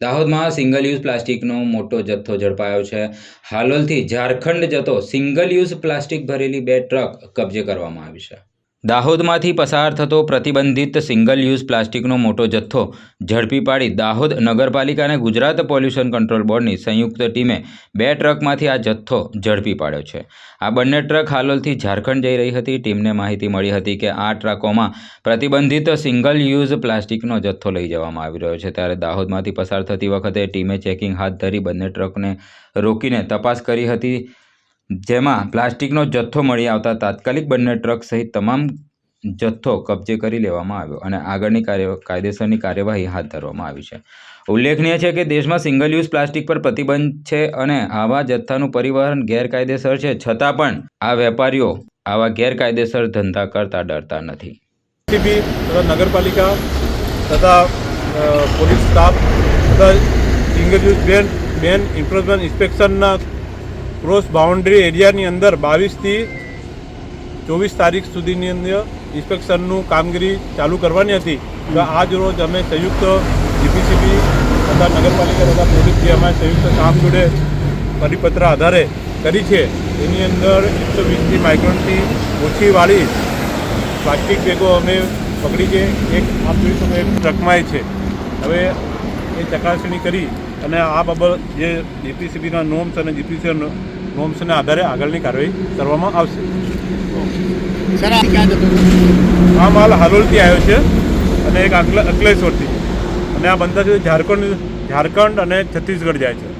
દાહોદમાં single use પ્લાસ્ટિકનો મોટો જથ્થો ઝડપાયો છે. હાલોલથી ઝારખંડ જતો સિંગલ યુઝ પ્લાસ્ટિક ભરેલી બે ટ્રક કબજે કરવામાં આવી છે. દાહોદમાંથી પસાર થતો પ્રતિબંધિત સિંગલ યુઝ પ્લાસ્ટિકનો મોટો જથ્થો ઝડપી પાડી દાહોદ નગરપાલિકા અને ગુજરાત પોલ્યુશન કંટ્રોલ બોર્ડની સંયુક્ત ટીમે બે ટ્રકમાંથી આ જથ્થો ઝડપી પાડ્યો છે. આ બંને ટ્રક હાલોલથી ઝારખંડ જઈ રહી હતી. ટીમને માહિતી મળી હતી કે આ ટ્રકોમાં પ્રતિબંધિત સિંગલ યુઝ પ્લાસ્ટિકનો જથ્થો લઈ જવામાં આવી રહ્યો છે. ત્યારે દાહોદમાંથી પસાર થતી વખતે ટીમે ચેકિંગ હાથ ધરી બંને ટ્રકને રોકીને તપાસ કરી હતી. જેમાં પ્લાસ્ટિકનો જથ્થો મળી આવતા તાત્કાલિક બંને ટ્રક સહિત તમામ જથ્થો કબજે કરી લેવામાં આવ્યો અને આગળની કાયદેસરની કાર્યવાહી હાથ ધરવામાં આવી છે. ઉલ્લેખનીય છે કે દેશમાં સિંગલ યુઝ પ્લાસ્ટિક પર પ્રતિબંધ છે અને આવા જથ્થાનું પરિવહન ગેરકાયદેસર છે. છતાં પણ આ વેપારીઓ આવા ગેરકાયદેસર ધંધા કરતા ડરતા નથી. નગરપાલિકા તથા પોલીસ સ્ટાફ તથા single use ban ban, enforcement ઇન્સ્પેક્શનના cross boundary એરિયાની અંદર બાવીસથી ચોવીસ તારીખ સુધીની અંદર ઇન્સ્પેક્શનનું કામગીરી ચાલુ કરવાની હતી. તો આજ રોજ અમે સંયુક્ત જીપીસીબી તથા નગરપાલિકા તથા પોલીસથી અમે સંયુક્ત કામ જોડે પરિપત્ર આધારે કરી છે, એની અંદર એકસો વીસથી માઇક્રોનથી ઓછી વાળી પ્લાસ્ટિક બેગો અમે પકડી છે. એક આપ જોઈ શકો એક ટ્રકમાં છે. હવે એ ચકાસણી કરી અને આ બાબત જે જીપીસીબીના નોમ્સ અને જીપીસી નોમ્સના આધારે આગળની કાર્યવાહી કરવામાં આવશે. આ માલ હાલોલથી આવ્યો છે અને એક અંકલે અંકલેશ્વરથી અને આ છે ઝારખંડ ઝારખંડ અને છત્તીસગઢ જાય છે.